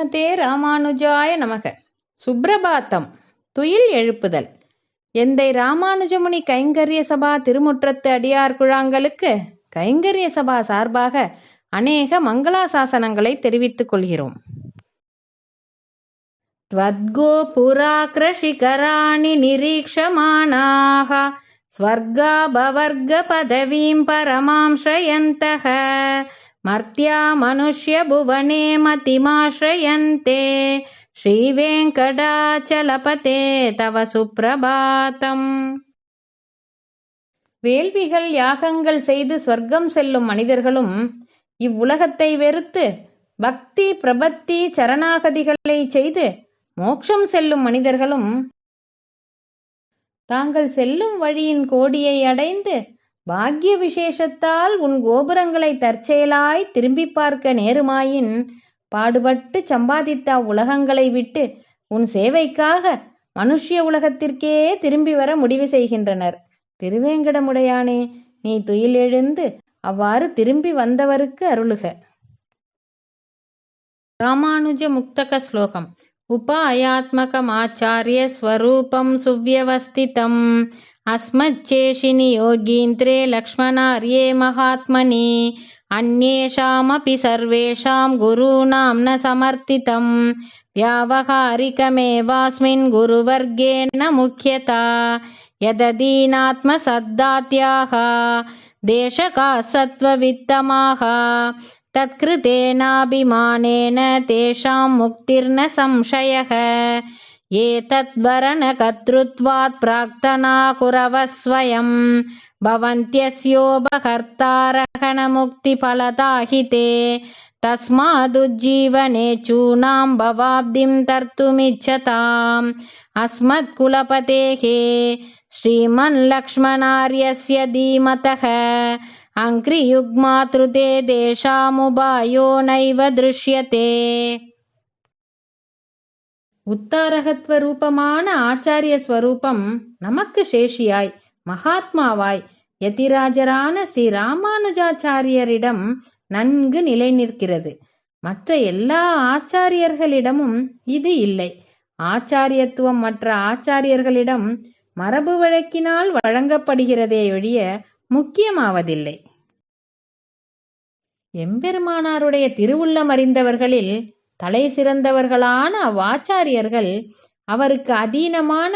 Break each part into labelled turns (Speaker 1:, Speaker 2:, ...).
Speaker 1: ஸ்ரீமதே ராமானுஜாய நமக சுப்ரபாத்தம் துயில் எழுப்புதல் எந்தை ராமானுஜமுனி கைங்கரிய சபா திருமுற்றத்து அடியார் குழாங்களுக்கு கைங்கரிய சபா சார்பாக அநேக மங்களாசாசனங்களை தெரிவித்துக் கொள்கிறோம் त्वद्गोपुराकृशिकराणि निरीक्षमाणाः स्वर्गाभवर्गपदवीं परमां श्रयन्तः मर्त्या मनुष्यभुवने मतिमाश्रयन्ते ஸ்ரீவேங்கடாச்சலபதே தவ சுப்பிரபாதம் வேள்விகள் யாகங்கள் செய்து சொர்க்கம் செல்லும் மனிதர்களும் இவ்வுலகத்தை வெறுத்து பக்தி பிரபத்தி சரணாகதிகளை செய்து மோட்சம் செல்லும் மனிதர்களும் தாங்கள் செல்லும் வழியின் கோடியை அடைந்து பாக்கிய விசேஷத்தால் உன் கோபுரங்களை தற்செயலாய் திரும்பி பார்க்க நேருமாயின் பாடுபட்டு சம்பாதித்த உலகங்களை விட்டு உன் சேவைக்காக மனுஷ்ய உலகத்திற்கே திரும்பி வர முடிவு செய்கின்றனர். திருவேங்கடமுடையானே நீ துயில் எழுந்து அவ்வாறு திரும்பி வந்தவருக்கு அருளுக. ராமானுஜ முக்தக ஸ்லோகம். உபாயாத்மகமாச்சாரிய ஸ்வரூபம் சுவ்யவஸ்திதம். अस्मच्चेशिनि योगीन्द्रे लक्ष्मणार्ये महात्मनि अन्येषामपि सर्वेषां गुरूणां न समर्थितं। व्यावहारिकमेवास्मिन् गुरुवर्गे न मुख्यता। यदधीनात्मसद्दात्याः देशकाः सत्त्ववित्तमाः तत्कृतेनाभिमानेन तेषां मुक्तिर्न संशयः एतद्वरणकर्तृत्वात् प्राक्तना कुरवः स्वयं। भवन्त्यस्योपहर्तारहणमुक्तिफलदाहिते तस्मादुज्जीवने चूनां भवाब्धिं तर्तुमिच्छताम्। अस्मत्कुलपतेः श्रीमन्लक्ष्मणार्यस्य धीमतः। अङ्क्रियुग्मातृते तेषामुपायो नैव दृश्यते உத்தாரகத்வ ரூபமான ஆச்சாரிய ஸ்வரூபம் நமக்கு சேஷியாய் மகாத்மாவாய். யதிராஜரான ஸ்ரீ ராமானுஜாச்சாரியரிடம் நன்கு நிலை நிற்கிறது மற்ற எல்லா ஆச்சாரியர்களிடமும் இது இல்லை. ஆச்சாரியத்துவம் மற்ற ஆச்சாரியர்களிடம் மரபு வழக்கினால் வழங்கப்படுகிறதே ஒழிய முக்கியமாவதில்லை. எம்பெருமானாருடைய திருவுள்ளம் அறிந்தவர்களில் தலை சிறந்தவர்களான அவ்வாச்சாரியர்கள் அவருக்கு அதீனமான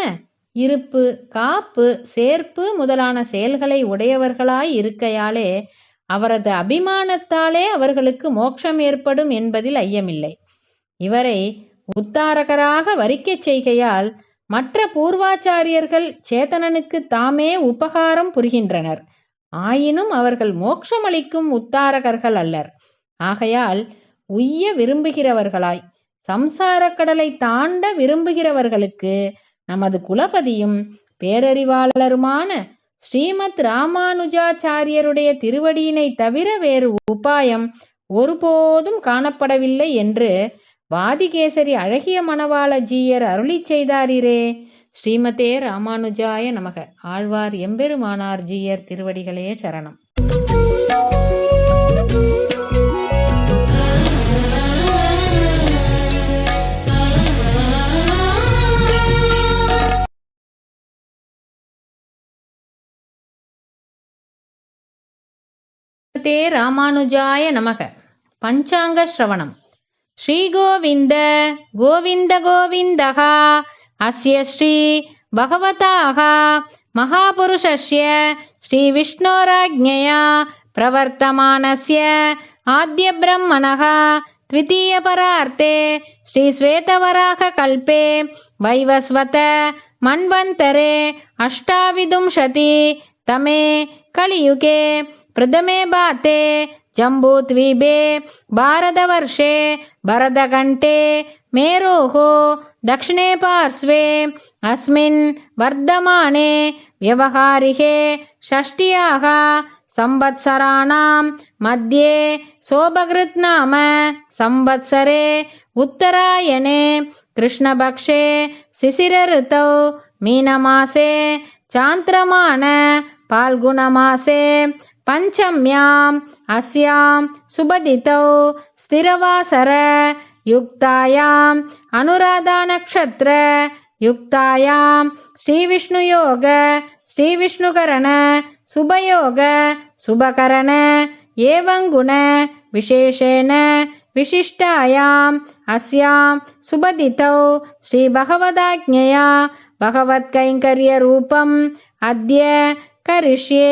Speaker 1: இருப்பு காப்பு சேர்ப்பு முதலான செயல்களை உடையவர்களாய் இருக்கையாலே அவரது அபிமானத்தாலே அவர்களுக்கு மோட்சம் ஏற்படும் என்பதில் ஐயமில்லை. இவரை உத்தாரகராக வரிக்கச் செய்கையால் மற்ற பூர்வாச்சாரியர்கள் சேதனனுக்கு தாமே உபகாரம் புரிகின்றனர். ஆயினும் அவர்கள் மோட்சமளிக்கும் உத்தாரகர்கள் அல்லர். ஆகையால் உய்ய விரும்புகிறவர்களாய். சம்சாரக் கடலை தாண்ட விரும்புகிறவர்களுக்கு நமது குலபதியும் பேரறிவாளருமான ஸ்ரீமத் ராமானுஜாச்சாரியருடைய திருவடியினை தவிர வேறு உபாயம் ஒருபோதும் காணப்படவில்லை என்று வாதிகேசரி அழகிய மணவாளஜீயர் அருளி செய்தாரிரே. ஸ்ரீமதே ராமானுஜாய நமக. ஆழ்வார் எம்பெருமானார் ஜீயர் திருவடிகளே சரணம். தே ராமானுஜாய நமக பஞ்சாங்க ஸ்ரவணம் ஸ்ரீகோவிந்த கோவிந்த கோவிந்தः அஸ்ய ஸ்ரீ பகவதாः महापुरुषस्य श्रीविष्णोराज्ञया प्रवर्तमानस्य आद्यब्रह्मणः द्वितीयपरार्थे श्रीश्वेतवराहकल्पे वैवस्वत मन्वन्तरे अष्टाविंशति तमे कलियुगे प्रथमे बाते जम्बूद्वीपे भारतवर्षे भरतकण्ठे मेरोः दक्षिणे पार्श्वे अस्मिन् वर्धमाने व्यवहारिके षष्ट्याः संवत्सराणां मध्ये सोपकृत् नाम संवत्सरे उत्तरायणे कृष्णपक्षे शिशिरऋतौ मीनमासे चान्द्रमाण फाल्गुणमासे पञ्चम्याम् अस्याम् सुबदितौ स्थिरवासर युक्तायाम् अनुराधानक्षत्र युक्तायाम् श्रीविष्णुयोग श्रीविष्णुकरण सुभयोग श्रीविष्णुकरणशुभयोग शुभकरणङ्गुण विशेषेण विशिष्टायाम् अस्याम् सुबदितौ श्रीभगवदाज्ञया भगवत्कैङ्कर्यरूपम् अद्य करिष्ये।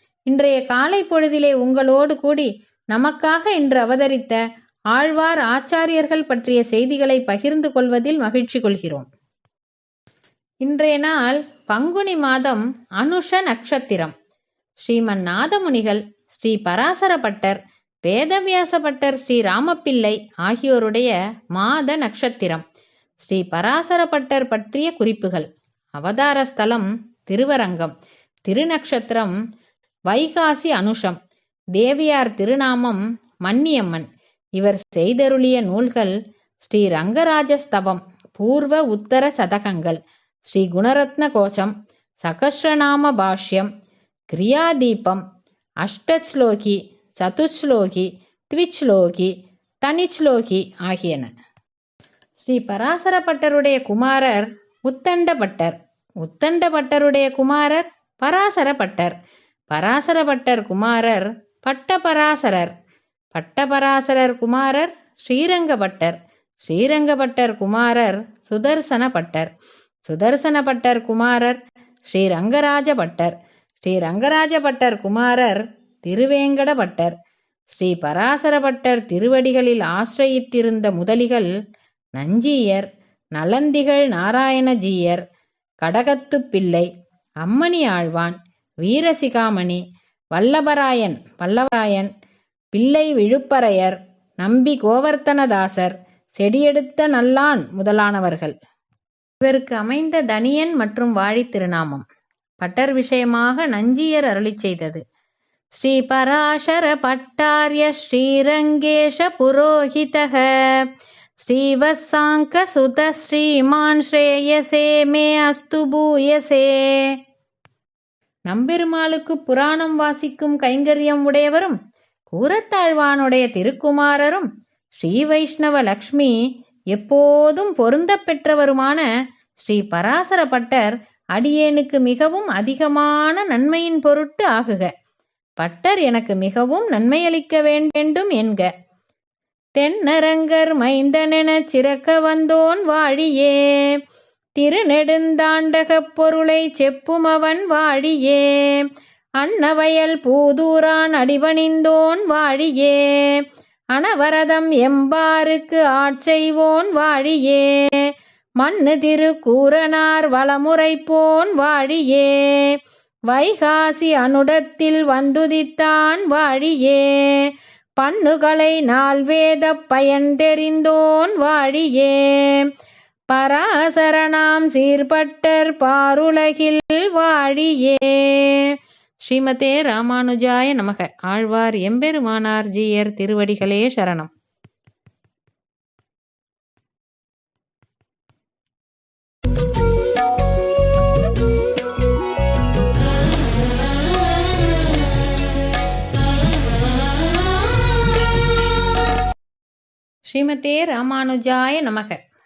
Speaker 1: இன்றைய காலை பொழுதிலே உங்களோடு கூடி நமக்காக இன்று அவதரித்த ஆழ்வார் ஆச்சாரியர்கள் பற்றிய செய்திகளை பகிர்ந்து கொள்வதில் மகிழ்ச்சி கொள்கிறோம். இன்றைய நாள் பங்குனி மாதம் அனுஷ நட்சத்திரம் ஸ்ரீமன் நாதமுனிகள் ஸ்ரீ பராசரப்பட்டர் பட்டர் பட்டர் ஸ்ரீ ராமப்பிள்ளை ஆகியோருடைய மாத நட்சத்திரம் ஸ்ரீ பராசரப்பட்டர் பற்றிய குறிப்புகள். அவதார ஸ்தலம் திருவரங்கம். திருநக்ஷத்திரம் வைகாசி அனுஷம். தேவியார் திருநாமம் மன்னியம்மன். இவர் செய்தருளிய நூல்கள் ஸ்ரீ ரங்கராஜஸ்தவம் பூர்வ உத்தர சதகங்கள் ஸ்ரீ குணரத்ன கோஷம் சகஸ்ரநாம பாஷ்யம் கிரியாதீபம் அஷ்டச்லோகி சதுஸ்லோகி த்விச்லோகி தனிச்லோகி ஆகியன. ஸ்ரீ பராசர பட்டருடைய குமாரர் உத்தண்ட பட்டர் உத்தண்ட பட்டருடைய குமாரர் பராசர பராசரபட்டர் குமாரர் பட்டபராசரர். பட்டபராசரர் குமாரர் ஸ்ரீரங்கபட்டர். ஸ்ரீரங்கபட்டர் குமாரர் சுதர்சன பட்டர் சுதர்சன பட்டர் குமாரர் ஸ்ரீரங்கராஜ பட்டர் ஸ்ரீரங்கராஜ பட்டர் குமாரர் திருவேங்கட பட்டர் ஸ்ரீ பராசரபட்டர் திருவடிகளில் ஆசிரயித்திருந்த முதலிகள் நஞ்சியர் நலந்திகள் நாராயணஜீயர் கடகத்துப்பிள்ளை அம்மணி ஆழ்வான் வீரசிகாமணி வல்லபராயன் வல்லவராயன் பிள்ளை விழுப்பரையர் நம்பி கோவர்த்தனதாசர் செடியெடுத்த நல்லான் முதலானவர்கள். இவருக்கு அமைந்த தனியன் மற்றும் வாழி திருநாமம். பட்டர் விஷயமாக நஞ்சியர் அருளிச் செய்தது. ஸ்ரீ பராசர பட்டாரிய ஸ்ரீரங்கேஷ புரோஹிதக ஸ்ரீவசாங்க சுத ஸ்ரீமான் ஸ்ரேயசே மே அஸ்து பூயசே. நம்பெருமாளுக்கு புராணம் வாசிக்கும் கைங்கரியம் உடையவரும் கூரத்தாழ்வானுடைய திருக்குமாரரும் ஸ்ரீ வைஷ்ணவ லக்ஷ்மி எப்போதும் பொருந்த பெற்றவருமான ஸ்ரீ பராசர பட்டர் அடியேனுக்கு மிகவும் அதிகமான நன்மையின் பொருட்டு ஆகுக. பட்டர் எனக்கு மிகவும் நன்மையளிக்க வேண்டும் என்க. தென்னரங்கர் மைந்தனென சிறக்க வந்தோன் வாழியே. திருநெடுந்தாண்டகப் பொருளை செப்புமவன் வாழியே. அன்னவயல் பூதூரான் அடிபணிந்தோன் வாழியே. அனவரதம் எம்பாருக்கு ஆட்செய்வோன் வாழியே. மண்ணு திரு கூரனார் வளமுறைப்போன் வாழியே. வைகாசி அனுடத்தில் வந்துதித்தான் வாழியே. பண்ணுகளை நால்வேதப் பயன் தெரிந்தோன் வாழியே. பராசரணாம் சீர்பட்டர் பாருலகில் வாழியே. ஸ்ரீமதே ராமானுஜாய நமக. ஆழ்வார் எம்பெருமானார் ஜீயர் திருவடிகளே சரணம். ஸ்ரீமதே ராமானுஜாய நமக.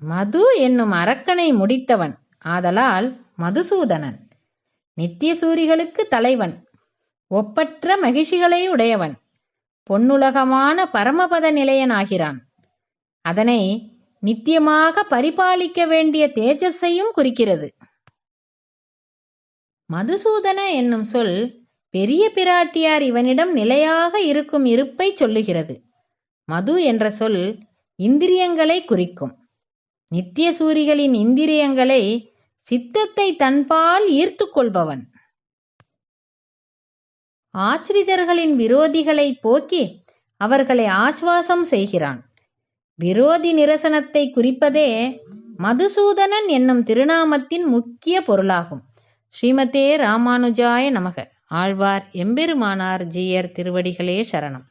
Speaker 1: மது என்னும் அரக்கனை முடித்தவன். ஆதலால் மதுசூதனன். நித்தியசூரிகளுக்கு தலைவன். ஒப்பற்ற மகிழ்ச்சிகளை உடையவன். பொன்னுலகமான பரமபத நிலையனாகிறான். அதனை நித்தியமாக பரிபாலிக்க வேண்டிய தேஜஸையும் குறிக்கிறது. மதுசூதன என்னும் சொல் பெரிய பிராட்டியார் இவனிடம் நிலையாக இருக்கும் இருப்பை சொல்லுகிறது. மது என்ற சொல் இந்திரியங்களை குறிக்கும். நித்திய சூரிகளின் இந்திரியங்களை சித்தத்தை தன்பால் ஈர்த்து கொள்பவன் ஆச்சிரிதர்களின் விரோதிகளை போக்கி அவர்களை ஆச்வாசம் செய்கிறான். விரோதி நிரசனத்தை குறிப்பதே மதுசூதனன் என்னும் திருநாமத்தின் முக்கிய பொருளாகும். ஸ்ரீமதே ராமானுஜாய நமக. ஆழ்வார் எம்பெருமானார் ஜீயர் திருவடிகளே சரணம்.